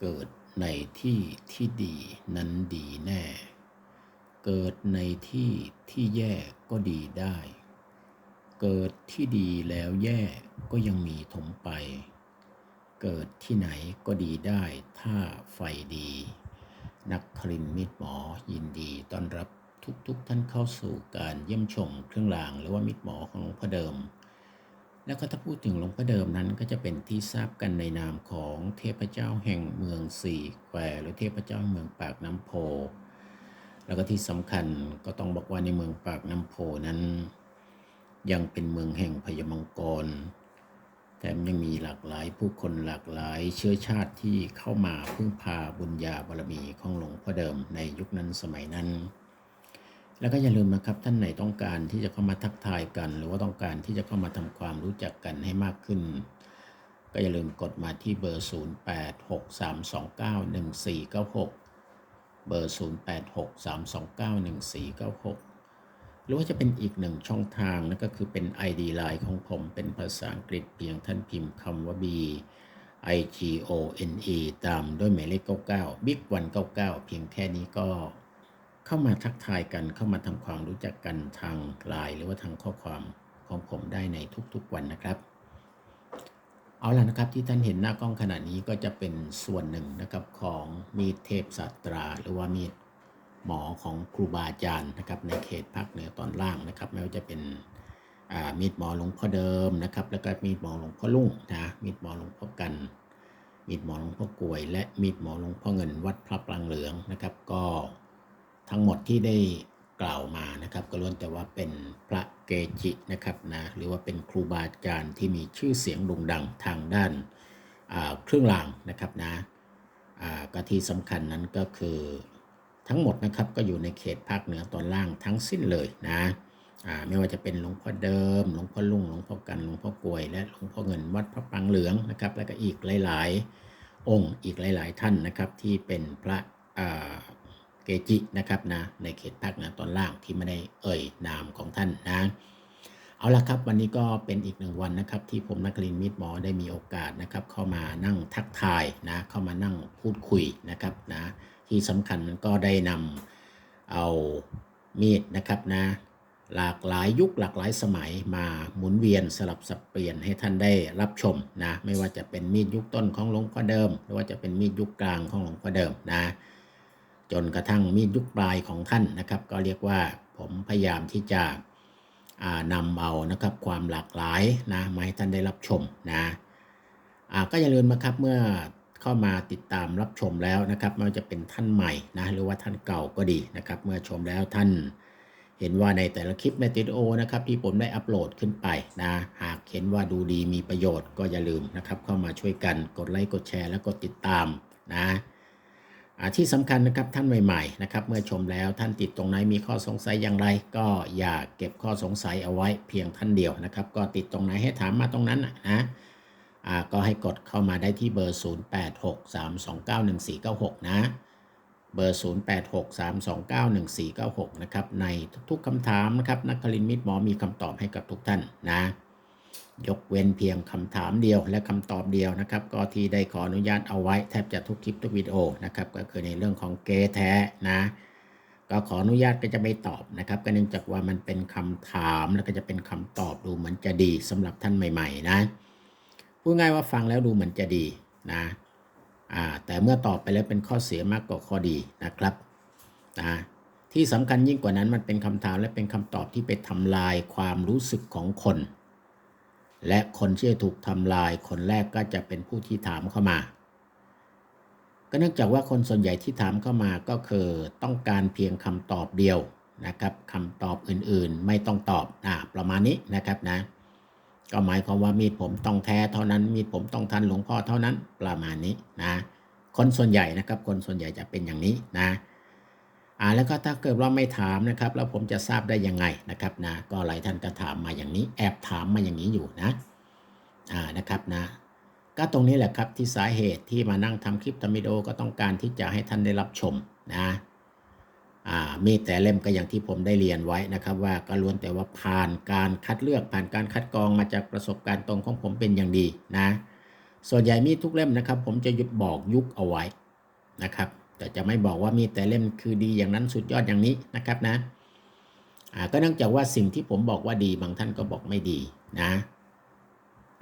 เกิดในที่ที่ดีนั้นดีแน่ เกิดในที่ที่แย่ก็ดีได้ เกิดที่ดีแล้วแย่ก็ยังมีถมไป เกิดที่ไหนก็ดีได้ถ้าไฟดี นักคลินมิตรหมอยินดีต้อนรับทุกๆทท่านเข้าสู่การเยี่ยมชมเครื่องรางหรือว่ามิตรหมอของหลวงพ่อเดิม แล้วก็ถ้าพูดถึงหลวงพ่อเดิมนั้นก็จะเป็นที่ทราบกันในนามของเทพเจ้าแห่งเมืองสี่แควหรือเทพเจ้าเมืองปากน้ำโพ แล้วก็ที่สำคัญก็ต้องบอกว่าในเมืองปากน้ำโพนั้น ยังเป็นเมืองแห่งพญมังกรแถมยังมีหลากหลายผู้คนหลากหลายเชื้อชาติที่เข้ามาพึ่งพาบุญญาบารมีของหลวงพ่อเดิมในยุคนั้นสมัยนั้น แล้วก็อย่าลืมนะครับท่านไหนต้องการที่จะเข้ามาทักทายกัน หรือว่าต้องการที่จะเข้ามาทำความรู้จักกันให้มากขึ้น ก็อย่าลืมกดมาที่เบอร์ 0863291496 เบอร์ 0863291496 หรือว่าจะเป็นอีกหนึ่งช่องทางนั่นก็คือเป็น ID Line ของผมเป็นภาษาอังกฤษเพียงท่านพิมพ์คำว่า B I G O N E ตามด้วยหมายเลข 99 Big 199 เพียงแค่นี้ก็ เข้ามาทักทายกันเข้ามาทำความรู้จักกันทางไลน์หรือว่าทางข้อความของผมได้ในทุกๆวันนะครับ เอาล่ะนะครับที่ท่านเห็นหน้ากล้องขณะนี้ก็จะเป็นส่วนหนึ่งนะครับของมีดเทพศาสตรา หรือว่ามีดหมอของครูบาอาจารย์นะครับในเขตภาคเหนือตอนล่างนะครับ ไม่ว่าจะเป็นมีดหมอหลวงพ่อเดิมนะครับ แล้วก็มีดหมอหลวงพ่อลุ่งนะมีดหมอหลวงพ่อกัน มีดหมอหลวงพ่อกลวย และมีดหมอหลวงพ่อเงินวัดพระปรางเหลืองนะครับ ก็ ทั้งหมดที่ได้กล่าวมานะครับ ก็ล้วนแต่ว่าเป็นพระเกจินะครับนะหรือว่าเป็นครูบาอาจารย์ที่มีชื่อเสียงโด่งดังทางด้านาเครื่องรางนะครับนะก็ที่สำคัญนั้นก็คือทั้งหมดนะครับก็อยู่ในเขตภาคเหนือตอนล่างทั้งสิ้นเลยนะไม่ว่าจะเป็นหลวงพ่อเดิม หลวงพ่อลุงหลวงพ่อกันหลวงพ่อกวย และหลวงพ่อเงินวัดพระปรางเหลืองนะครับ แล้วก็อีกหลาย ๆ องค์อีกหลาย ๆ ท่านนะครับที่เป็นพระ เกจินะครับนะในเขตภาคเหนือตอนล่างที่ไม่ได้เอ่ยนามของท่านนะเอาละครับวันนี้ก็เป็นอีกหนึ่งวันนะครับ ที่ผมนักลินมิตรหมอได้มีโอกาสนะครับ เข้ามานั่งทักทายนะเข้ามานั่งพูดคุยนะครับนะที่สำคัญก็ได้นำเอามีดนะครับนะหลากหลายยุคหลากหลายสมัยมาหมุนเวียนสลับสับเปลี่ยนให้ท่านได้รับชมนะไม่ว่าจะเป็นมีดยุคต้นของหลวงพ่อเดิม หรือว่าจะเป็นมีดยุคกลางของหลวงพ่อเดิมนะ จนกระทั่งมีดยุคปลายของท่านนะครับ ก็เรียกว่าผมพยายามที่จะนำเอานะครับความหลากหลายนะมาให้ท่านได้รับชมนะก็อย่าลืมนะครับเมื่อเข้ามาติดตามรับชมแล้วนะครับไม่ว่าจะเป็นท่านใหม่นะหรือว่าท่านเก่าก็ดีนะครับ เมื่อชมแล้วท่านเห็นว่าในแต่ละคลิปในติดโอนะครับที่ผมได้อัปโหลดขึ้นไปนะหากเห็นว่าดูดีมีประโยชน์ก็อย่าลืมนะครับ เข้ามาช่วยกันกดไลค์กดแชร์และกดติดตามนะ ที่สำคัญนะครับท่านใหม่ๆนะครับเมื่อชมแล้วท่านติดตรงไหนมีข้อสงสัยอย่างไร ก็อย่าเก็บข้อสงสัยเอาไว้เพียงท่านเดียวนะครับ ก็ติดตรงไหนให้ถามมาตรงนั้นนะอาก็ให้กดเข้ามาได้ที่เบอร์ 0863291496 นะ เบอร์ 0863291496 นะครับ ในทุกๆคำถามนะครับนักคลินมิตรหมอมีคำตอบให้กับทุกท่านนะ ยกเว้นเพียงคำถามเดียวและคำตอบเดียวนะครับ ก็ที่ได้ขออนุญาตเอาไว้แทบจะทุกคลิปทุกวิดีโอนะครับก็คือในเรื่องของเกแท้นะก็ขออนุญาตก็จะไม่ตอบนะครับก็เนื่องจากว่ามันเป็นคำถามแล้วก็จะเป็นคำตอบดูเหมือนจะดีสำหรับท่านใหม่ ๆ นะพูดง่ายว่าฟังแล้วดูเหมือนจะดีนะแต่เมื่อตอบไปแล้วเป็นข้อเสียมากกว่าข้อดีนะครับนะที่สำคัญยิ่งกว่านั้นมันเป็นคำถามและเป็นคำตอบที่ไปทำลายความรู้สึกของคน และคนที่ถูกทำลายคนแรกก็จะเป็นผู้ที่ถามเข้ามา ก็เนื่องจากว่าคนส่วนใหญ่ที่ถามเข้ามาก็คือต้องการเพียงคำตอบเดียวนะครับคำตอบอื่นๆไม่ต้องตอบอ่าประมาณนี้นะครับนะ ก็หมายความว่ามีดผมต้องแท้เท่านั้น มีดผมต้องทันหลวงพ่อเท่านั้นประมาณนี้นะ คนส่วนใหญ่นะครับ คนส่วนใหญ่จะเป็นอย่างนี้นะ อ่าแล้วก็ถ้าเกิดว่าไม่ถามนะครับ แล้วผมจะทราบได้ยังไงนะครับนะก็หลายท่านก็ถามมาอย่างนี้ แอบถามมาอย่างนี้อยู่นะอ่านะครับนะ ก็ตรงนี้แหละครับที่สาเหตุที่มานั่งทำคลิปทำวิดีโอก็ต้องการที่จะให้ท่านได้รับชมนะอ่ามีแต่เล่มก็อย่างที่ผมได้เรียนไว้นะครับ ว่าก็ล้วนแต่ว่าผ่านการคัดเลือกผ่านการคัดกรองมาจากประสบการณ์ตรงของผมเป็นอย่างดีนะ ส่วนใหญ่มีทุกเล่มนะครับ ผมจะหยุดบอกยุคเอาไว้นะครับ แต่จะไม่บอกว่ามีแต่เล่มคือดีอย่างนั้นสุดยอดอย่างนี้นะครับนะอ่าก็เนื่องจากว่าสิ่งที่ผมบอกว่าดีบางท่านก็บอกไม่ดีนะ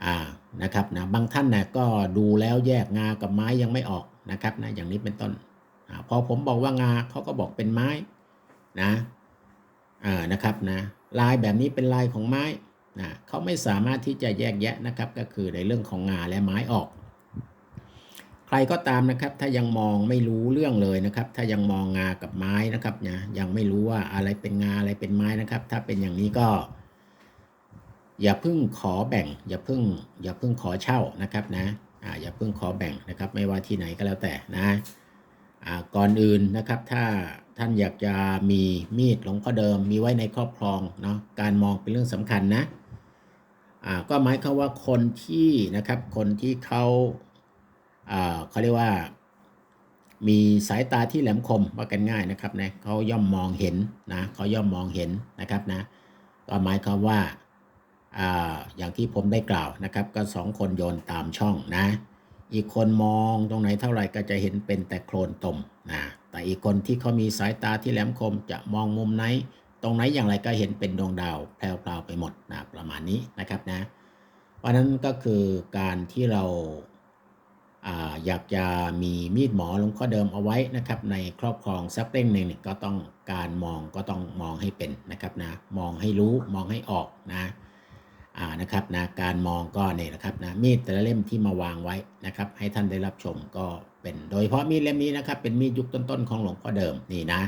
อ่านะครับนะบางท่านนะก็ดูแล้วแยกงากับไม้ยังไม่ออกนะครับนะอย่างนี้เป็นต้นอาพอผมบอกว่างาเขาก็บอกเป็นไม้นะอ่านะครับนะลายแบบนี้เป็นลายของไม้นะเขาไม่สามารถที่จะแยกแยะนะครับ ก็คือในเรื่องของงาและไม้ออก ใครก็ตามนะครับ ถ้ายังมองไม่รู้เรื่องเลยนะครับ ถ้ายังมองงากับไม้นะครับนะยังไม่รู้ว่าอะไรเป็นงาอะไรเป็นไม้นะครับ ถ้าเป็นอย่างนี้ก็ อย่าเพิ่งขอแบ่ง อย่าเพิ่ง อย่าเพิ่งขอเช่านะครับนะอ่าอย่าเพิ่งขอแบ่งนะครับ ไม่ว่าที่ไหนก็แล้วแต่นะอ่าก่อนอื่นนะครับ ถ้าท่านอยากจะมีมีดหลวงพ่อเดิม มีไว้ในครอบครองเนาะการมองเป็นเรื่องสำคัญนะอ่าก็หมายความว่าคนที่นะครับ คนที่เขา เขาเรียกว่า มีสายตาที่แหลมคมว่ากันง่ายนะครับนะเขาย่อมมองเห็นนะเขาย่อมมองเห็นนะครับนะก็หมายความว่าอย่างที่ผมได้กล่าวนะครับ ก็สองคนโยนตามช่องนะ อีกคนมองตรงไหนเท่าไหร่ก็จะเห็นเป็นแต่โคลนตมนะแต่อีกคนที่เขามีสายตาที่แหลมคมจะมองมุมไหน ตรงไหนอย่างไรก็เห็นเป็นดวงดาวแพรวๆไปหมดนะประมาณนี้นะครับนะ เพราะนั้นก็คือการที่เรา อยากจะมีมีดหมอหลวงพ่อเดิมเอาไว้นะครับ ในครอบครองสักเล่มหนึ่งก็ต้องการมองก็ต้องมองให้เป็นนะครับนะมองให้รู้มองให้ออกนะอ่านะครับนะการมองก็เนี่ยนะครับนะมีดแต่ละเล่มที่มาวางไว้นะครับ ให้ท่านได้รับชมก็เป็น โดยเฉพาะมีดเล่มนี้นะครับ เป็นมีดยุคต้นๆของหลวงพ่อเดิมนี่นะ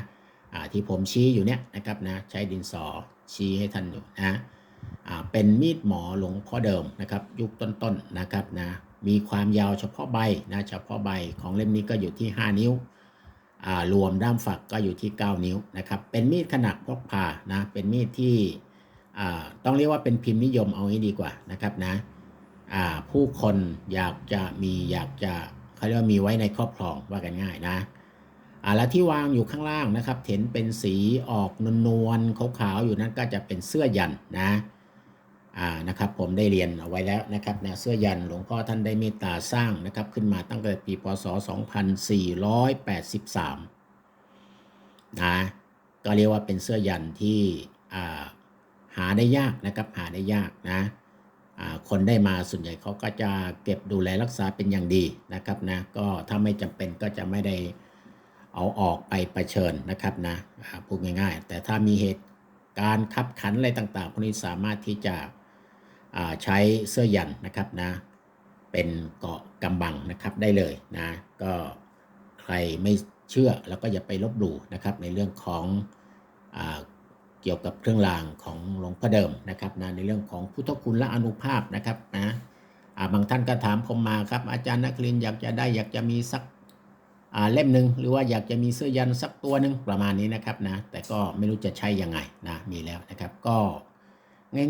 อ่าที่ผมชี้อยู่เนี่ยนะครับนะใช้ดินสอชี้ให้ท่านอยู่นะ เป็นมีดหมอหลวงพ่อเดิมนะครับ ยุคต้นๆนนะครับนะมีความยาวเฉพาะใบนะเฉพาะใบของเล่มนี้ก็อยู่ที่ 5 นิ้วรวมด้ามฝักก็อยู่ที่ 9 นิ้วนะครับ เป็นมีดขนาดพกพานะเป็นมีดที่ต้องเรียกว่าเป็นพิมพ์นิยมเอางี้ดีกว่านะครับนะผู้คนอยากจะมีอยากจะเขาเรียกว่ามีไว้ในครอบครองว่ากันง่ายนะ อ่าแล้วที่วางอยู่ข้างล่างนะครับ เห็นเป็นสีออกนวลๆขาวๆอยู่นั้นก็จะเป็นเสื้อยันนะอ่านะครับผมได้เรียนเอาไว้แล้วนะครับนะเสื้อยันหลวงพ่อท่านได้เมตตาสร้างนะครับ ขึ้นมาตั้งแต่ปีพศ 2483นะก็เรียกว่าเป็นเสื้อยันที่หาได้ยากนะครับหาได้ยากนะคนได้มาส่วนใหญ่เขาก็จะเก็บดูแลรักษาเป็นอย่างดีนะครับนะก็ถ้าไม่จำเป็นก็จะไม่ได้ เอาออกไปประเชิญนะครับนะพูดง่ายๆ แต่ถ้ามีเหตุการณ์ขับขันอะไรต่างๆพวกนี้สามารถที่จะใช้เสื้อยันนะครับนะเป็นเกาะกำบังนะครับได้เลยนะก็ใครไม่เชื่อแล้วก็อย่าไปลบหลู่นะครับในเรื่องของอเกี่ยวกับเครื่องรางของหลวงพ่อเดิมนะครับนะในเรื่องของพุทธคุณและอนุภาพนะครับนะบางท่านก็ถามผมมาครับอาจารย์นักเรียนอยากจะได้อยากจะมีสัก เล่มหนึ่งหรือว่าอยากจะมีเสื้อยันสักตัวหนึ่งประมาณนี้นะครับนะแต่ก็ไม่รู้จะใช้ยังไงนะมีแล้วนะครับก็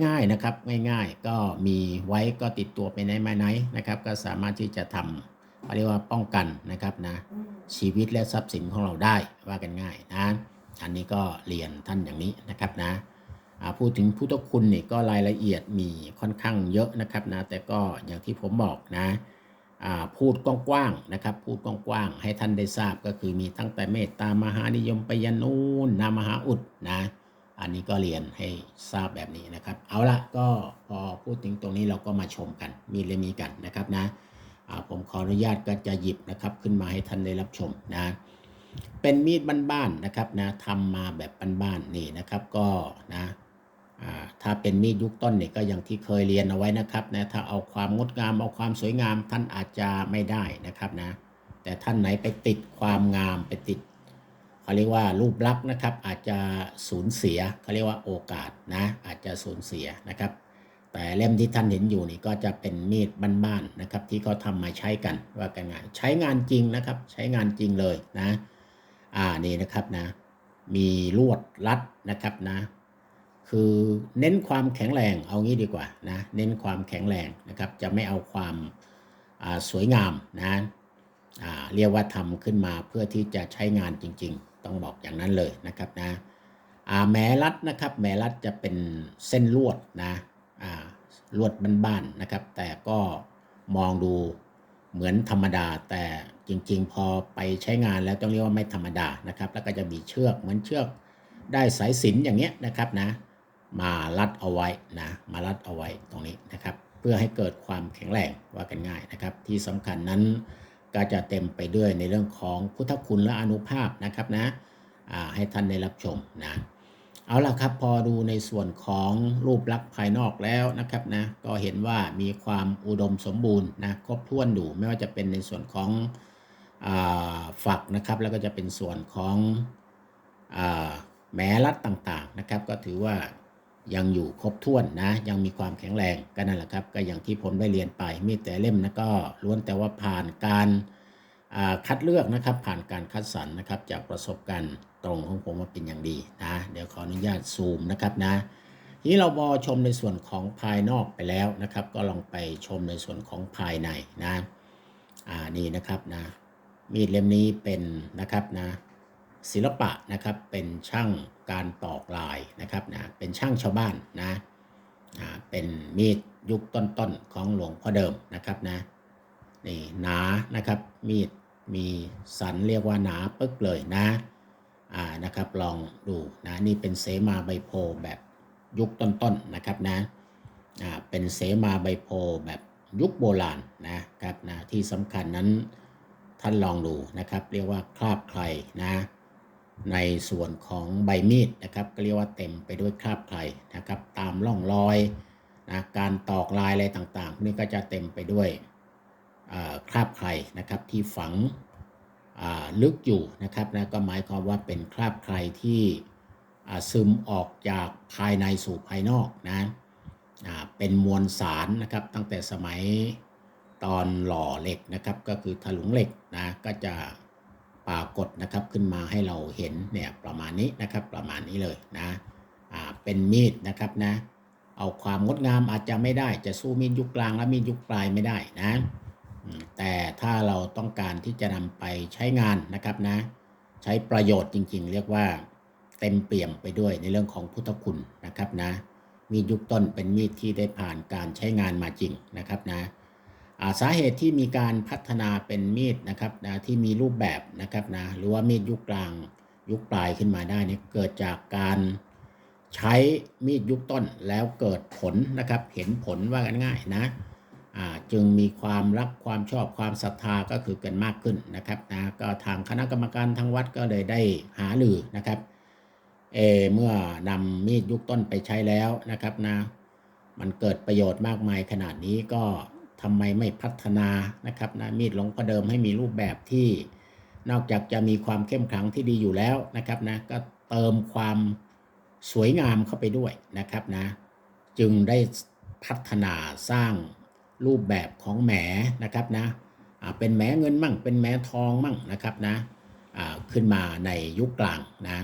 ง่ายๆนะครับง่ายๆก็มีไว้ก็ติดตัวไปไหนมาไหนนะครับก็สามารถที่จะทำเขาเรียกว่าป้องกันนะครับนะชีวิตและทรัพย์สินของเราได้ว่ากันง่ายนะอันนี้ก็เรียนท่านอย่างนี้นะครับนะพูดถึงพุทธคุณนี่ก็รายละเอียดมีค่อนข้างเยอะนะครับนะแต่ก็อย่างที่ผมบอกนะ พูดกว้างๆนะครับ พูดกว้างๆให้ท่านได้ทราบก็คือมีตั้งแต่เมตตามหานิยมไปยันนูนนามหาอุดนะอันนี้ก็เรียนให้ทราบแบบนี้นะครับ เอาละก็พอพูดถึงตรงนี้เราก็มาชมกัน มีเลมีกันนะครับนะผมขออนุญาตก็จะหยิบนะครับขึ้นมาให้ท่านได้รับชมนะเป็นมีดบ้านๆนะครับนะทำมาแบบบ้านๆนี่นะครับก็นะ ถ้าเป็นมีดยุคต้นเนี่ยก็อย่างที่เคยเรียนเอาไว้นะครับนะถ้าเอาความงดงามเอาความสวยงามท่านอาจจะไม่ได้นะครับนะแต่ท่านไหนไปติดความงามไปติดเขาเรียกว่ารูปลักษณ์นะครับ อาจจะสูญเสียเขาเรียกว่าโอกาสนะอาจจะสูญเสียนะครับ แต่เล่มที่ท่านเห็นอยู่นี่ก็จะเป็นมีดบ้านๆนะครับ ที่เขาทำมาใช้กันว่ากันงานใช้งานจริงนะครับ ใช้งานจริงเลยนะอ่านี่นะครับนะมีลวดรัดนะครับนะ คือเน้นความแข็งแรงเอางี้ดีกว่านะเน้นความแข็งแรงนะครับจะไม่เอาความสวยงามนะเรียกว่าทำขึ้นมาเพื่อที่จะใช้งานจริง ๆ ต้องบอกอย่างนั้นเลยนะครับนะแม้รัดนะครับแม้รัดจะเป็นเส้นลวดนะลวดบ้านๆนะครับ แต่ก็มองดูเหมือนธรรมดา แต่จริง ๆ พอไปใช้งานแล้วต้องเรียกว่าไม่ธรรมดานะครับ แล้วก็จะมีเชือกเหมือนเชือกได้สายสิญจนอย่างเงี้ยนะครับนะ มารัดเอาไว้นะมารัดเอาไว้ตรงนี้นะครับ เพื่อให้เกิดความแข็งแรงว่ากันง่ายนะครับ ที่สำคัญนั้นก็จะเต็มไปด้วยในเรื่องของพุทธคุณและอนุภาพนะครับนะให้ท่านได้รับชมนะเอาล่ะครับพอดูในส่วนของรูปลักษณ์ภายนอกแล้วนะครับนะก็เห็นว่ามีความอุดมสมบูรณ์นะครบถ้วนอยู่ไม่ว่าจะเป็นในส่วนของอฝักนะครับแล้วก็จะเป็นส่วนของอแม้รัดต่างๆนะครับ ก็ถือว่า ยังอยู่ครบถ้วนนะ ยังมีความแข็งแรงก็นั่นแหละครับ ก็อย่างที่ผมได้เรียนไป มีแต่เล่มนะก็ล้วนแต่ว่าผ่านการคัดเลือกนะครับ ผ่านการคัดสรรนะครับ จากประสบการณ์ตรงของผมว่าเป็นอย่างดีนะเดี๋ยวขออนุญาตซูมนะครับนะทีนี้เราบอชมในส่วนของภายนอกไปแล้วนะครับ ก็ลองไปชมในส่วนของภายในนะอ่านี่นะครับนะมีดเล่มนี้เป็นนะครับนะ ศิลปะนะครับเป็นช่างการตอกลายนะครับนะเป็นช่างชาวบ้านนะอ่าเป็นมีดยุคต้นๆของหลวงพ่อเดิมนะครับนะนี่หนานะครับมีดมีสันเรียกว่าหนาปึ๊กเลยนะอ่านะครับลองดูนะนี่เป็นเสมาใบโพแบบยุคต้นๆนนะครับนะอ่าเป็นเสมาใบโพแบบยุคโบราณนะครับนะที่สำคัญนั้นท่านลองดูนะครับ เรียกว่าคราบใครนะ ในส่วนของใบมีดนะครับก็เรียกว่าเต็มไปด้วยคราบใครนะครับตามร่องรอยนะการตอกลายอะไรต่างๆนี่ก็จะเต็มไปด้วยคราบใครนะครับที่ฝังลึกอยู่นะครับนะก็หมายความว่าเป็นคราบใครที่ซึมออกจากภายในสู่ภายนอกนะเป็นมวลสารนะครับตั้งแต่สมัยตอนหล่อเหล็กนะครับก็คือถลุงเหล็กนะก็จะ ปรากฏนะครับขึ้นมาให้เราเห็นเนี่ยประมาณนี้นะครับประมาณนี้เลยนะเป็นมีดนะครับนะเอาความงดงามอาจจะไม่ได้จะสู้มีดยุคกลางและมีดยุคปลายไม่ได้นะแต่ถ้าเราต้องการที่จะนำไปใช้งานนะครับนะใช้ประโยชน์จริงๆ เรียกว่าเต็มเปี่ยมไปด้วยในเรื่องของพุทธคุณนะครับนะมีดยุคต้นเป็นมีดที่ได้ผ่านการใช้งานมาจริงนะครับนะ สาเหตุที่มีการพัฒนาเป็นมีดนะครับนะที่มีรูปแบบนะครับนะหรือว่ามีดยุคกลางยุคปลายขึ้นมาได้นี่เกิดจากการใช้มีดยุคต้นแล้วเกิดผลนะครับ เห็นผลว่ากันง่ายนะจึงมีความรักความชอบความศรัทธาก็คือกันมากขึ้นนะครับนะก็ทางคณะกรรมการทางวัดก็เลยได้หาหรือนะครับเอเมื่อนำมีดยุคต้นไปใช้แล้วนะครับนะมันเกิดประโยชน์มากมายขนาดนี้ก็ ทำไมไม่พัฒนานะครับนะมีดหลงพ่อเดิมให้มีรูปแบบที่นอกจากจะมีความเข้มขลังที่ดีอยู่แล้วนะครับนะก็เติมความสวยงามเข้าไปด้วยนะครับนะจึงได้พัฒนาสร้างรูปแบบของแหมนะครับนะเป็นแหมเงินมั่งเป็นแหมทองมั่งนะครับนะขึ้นมาในยุคกลางนะ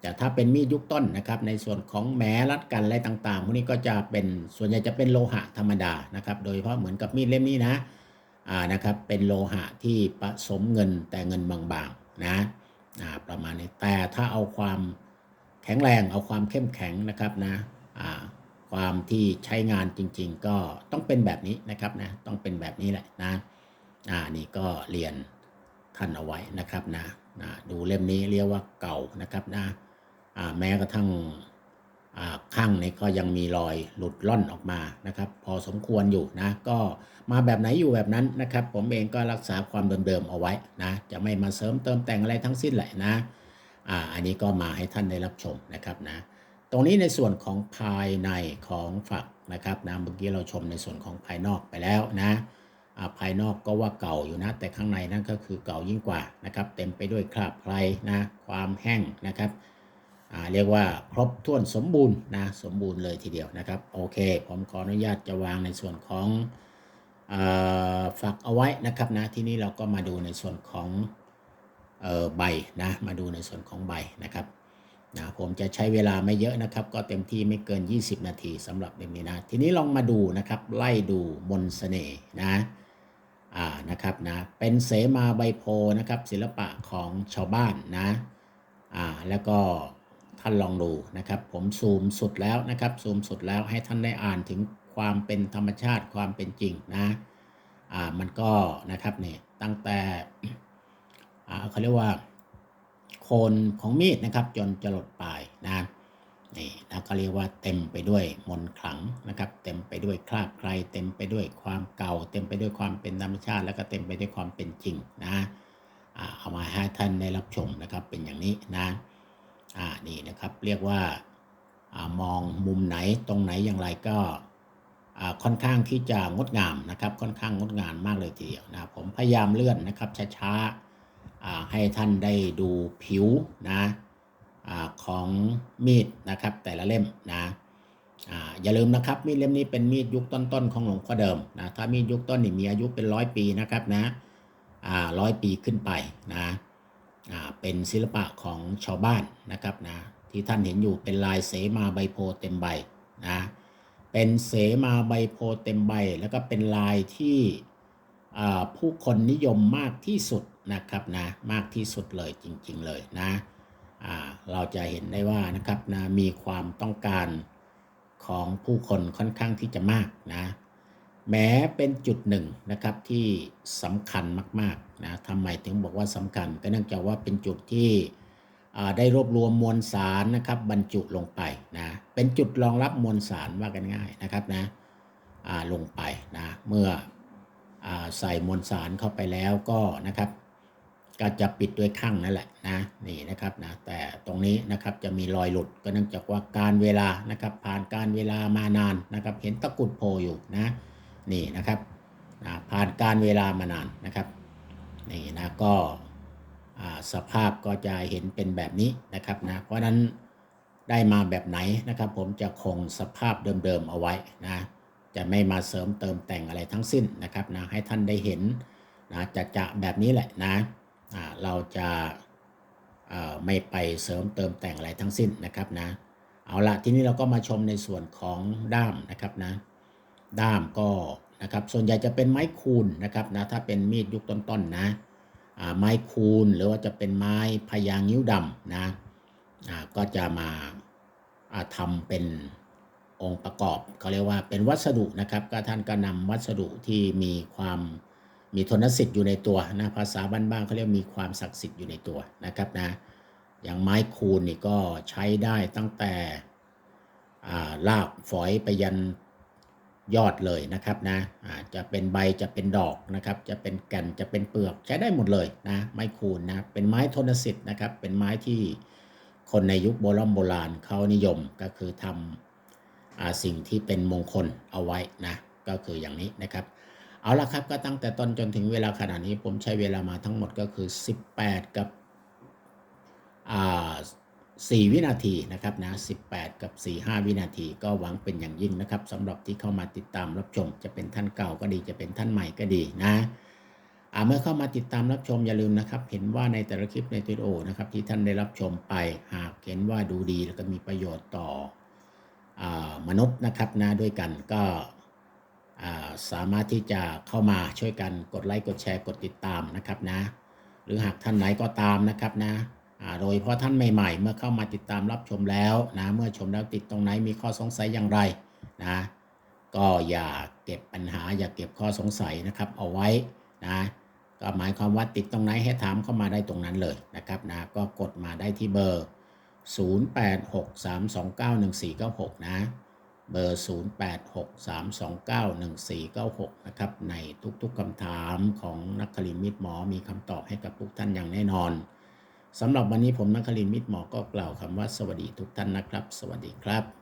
แต่ถ้าเป็นมีดยุคต้นนะครับ ในส่วนของแหมรัดกันอะไรต่างๆพวกนี้ก็จะเป็นส่วนใหญ่จะเป็นโลหะธรรมดานะครับ โดยเฉพาะเหมือนกับมีดเล่มนี้นะนะครับ เป็นโลหะที่ผสมเงินแต่เงินบางๆนะประมาณนี้แต่ถ้าเอาความแข็งแรงเอาความเข้มแข็งนะครับนะความที่ใช้งานจริง ๆ ก็ต้องเป็นแบบนี้นะครับนะต้องเป็นแบบนี้แหละนะอ่านี่ก็เรียนท่านเอาไว้นะครับนะนะดูเล่มนี้เรียกว่าเก่านะครับนะ แม้กระทั่งข้างนี้ก็ยังมีรอยหลุดล่อนออกมานะครับ พอสมควรอยู่นะ ก็มาแบบไหนอยู่แบบนั้นนะครับ ผมเองก็รักษาความเดิมๆเอาไว้นะ จะไม่มาเสริมเติมแต่งอะไรทั้งสิ้นแหละนะอ่าอันนี้ก็มาให้ท่านได้รับชมนะครับนะ ตรงนี้ในส่วนของภายในของฝักนะครับนะเมื่อกี้เราชมในส่วนของภายนอกไปแล้วนะภายนอกก็ว่าเก่าอยู่นะ แต่ข้างในนั่นก็คือเก่ายิ่งกว่านะครับ เต็มไปด้วยคราบไพรนะ ความแห้งนะครับ เรียกว่าครบถ้วนสมบูรณ์นะสมบูรณ์เลยทีเดียวนะครับโอเค ผมขออนุญาตจะวางในส่วนของฝักเอาไว้นะครับนะที่นี้เราก็มาดูในส่วนของใบนะมาดูในส่วนของใบนะครับนะผมจะใช้เวลาไม่เยอะนะครับ ก็เต็มที่ไม่เกิน 20 นาทีสำหรับเล่มนี้นะ ทีนี้ลองมาดูนะครับไล่ดูมนสเสน่ห์นะอ่านะครับนะเป็นเสมาใบโพนะครับศิลปะของชาวบ้านนะอ่าแล้วก็ ท่านลองดูนะครับ ผมซูมสุดแล้วนะครับซูมสุดแล้วให้ท่านได้อ่านถึงความเป็นธรรมชาติความเป็นจริงนะอ่ามันก็นะครับเนี่ยตั้งแต่อ่าเขาเรียกว่าโคนของมีดนะครับ จนจะหลดปลายนะนี่แล้วก็เรียกว่าเต็มไปด้วยมนขลังนะครับ เต็มไปด้วยคราบใคร เต็มไปด้วยความเก่า เต็มไปด้วยความเป็นธรรมชาติ แล้วก็เต็มไปด้วยความเป็นจริงนะเอามาให้ท่านได้รับชมนะครับเป็นอย่างนี้นะ อ่านี่นะครับเรียกว่าอามองมุมไหนตรงไหนอย่างไรก็ค่อนข้างที่จะงดงามนะครับค่อนข้างงดงามมากเลยทีเดียวนะผมพยายามเลื่อนนะครับช้าๆให้ท่านได้ดูผิวนะอของมีดนะครับแต่ละเล่มนะออย่าลืมนะครับมีดเล่มนี้เป็นมีดยุคต้นๆของหลวงพ่อเดิมนะถ้ามีดยุคต้นนี่มีอายุเป็นร้อยปีนะครับนะร้อยปีขึ้นไปนะ เป็นศิลปะของชาวบ้านนะครับนะที่ท่านเห็นอยู่เป็นลายเสมาใบโพเต็มใบนะเป็นเสมาใบโพเต็มใบ แล้วก็เป็นลายที่ผู้คนนิยมมากที่สุดนะครับนะมากที่สุดเลยจริง ๆเลยนะเราจะเห็นได้ว่านะครับนะมีความต้องการของผู้คนค่อนข้างที่จะมากนะ แม้เป็นจุดหนึ่งนะครับที่สำคัญมากๆนะทำไมถึงบอกว่าสำคัญ ก็เนื่องจากว่าเป็นจุดที่ได้รวบรวมมวลสารนะครับบรรจุลงไปนะเป็นจุดรองรับมวลสารว่ากันง่ายนะครับนะลงไปนะเมื่ออใส่มวลสารเข้าไปแล้วก็นะครับก็จะปิดด้วยข้างนั่นแหละนะนี่นะครับนะแต่ตรงนี้นะครับจะมีรอยหลุดก็เนื่องจากว่าการเวลานะครับผ่านการเวลามานานนะครับเห็นตะกุดโผล่อยู่นะ นี่นะครับนะผ่านการเวลามานานนะครับนี่นะก็สภาพก็จะเห็นเป็นแบบนี้นะครับนะเพราะนั้นได้มาแบบไหนนะครับ ผมจะคงสภาพเดิมๆเอาไว้นะจะไม่มาเสริมเติมแต่งอะไรทั้งสิ้นนะครับนะให้ท่านได้เห็นนะจะจะแบบนี้แหละนะเราจะไม่ไปเสริมเติมแต่งอะไรทั้งสิ้นนะครับนะเอาละทีนี้เราก็มาชมในส่วนของด้ามนะครับนะ ด้ามก็นะครับส่วนใหญ่จะเป็นไม้คูนนะครับนะถ้าเป็นมีดยุคต้นๆนะไม้คูนหรือว่าจะเป็นไม้พยางนิ้วดำนะก็จะมาอ่าทำเป็นองค์ประกอบเขาเรียกว่าเป็นวัสดุนะครับก็ท่านก็นำวัสดุที่มีความมีทนสิทธิ์อยู่ในตัวนะภาษาบ้านๆเขาเรียกมีความศักดิ์สิทธิ์อยู่ในตัวนะครับนะอย่างไม้คูนนี่ก็ใช้ได้ตั้งแต่ลากฝอยไปยัน ยอดเลยนะครับนะจะเป็นใบจะเป็นดอกนะครับ จะเป็นแก่นจะเป็นเปลือกใช้ได้หมดเลยนะไม้คูนนะเป็นไม้ทนสิทธิ์นะครับ เป็นไม้ที่คนในยุคโบราณโบราณเขานิยมก็คือทำสิ่งที่เป็นมงคลเอาไว้นะก็คืออย่างนี้นะครับ เอาละครับก็ตั้งแต่ต้นจนถึงเวลาขนาดนี้ผมใช้เวลามาทั้งหมดก็คือ 18 กับอ่า 4 วินาทีนะครับนะ18 กับ 45 วินาที ก็หวังเป็นอย่างยิ่งนะครับสำหรับที่เข้ามาติดตามรับชม จะเป็นท่านเก่าก็ดีจะเป็นท่านใหม่ก็ดีนะเมื่อเข้ามาติดตามรับชมอย่าลืมนะครับ เห็นว่าในแต่ละคลิปในวิดีโอนะครับที่ท่านได้รับชมไปหากเห็นว่าดูดีแล้วก็มีประโยชน์ต่ออมนุษย์นะครับนะด้วยกันก็สามารถที่จะเข้ามาช่วยกันกดไลค์กดแชร์กดติดตามนะครับนะ หรือหากท่านไหนก็ตามนะครับนะ โดยเพราะท่านใหม่ๆ เมื่อเข้ามาติดตามรับชมแล้วนะเมื่อชมแล้วติดตรงไหนมีข้อสงสัยอย่างไรนะก็อย่าเก็บปัญหาอย่าเก็บข้อสงสัยนะครับเอาไว้นะก็หมายความว่าติดตรงไหนให้ถามเข้ามาได้ตรงนั้นเลยนะครับนะก็กดมาได้ที่เบอร์ 0863291496 นะเบอร์ 0863291496 นะครับในทุกๆคำถามของนักคลิมิตหมอมีคำตอบให้กับทุกท่านอย่างแน่นอน สำหรับวันนี้ผมนักคลินมิตรหมอก็กล่าวคำว่าสวัสดีทุกท่านนะครับ สวัสดีครับ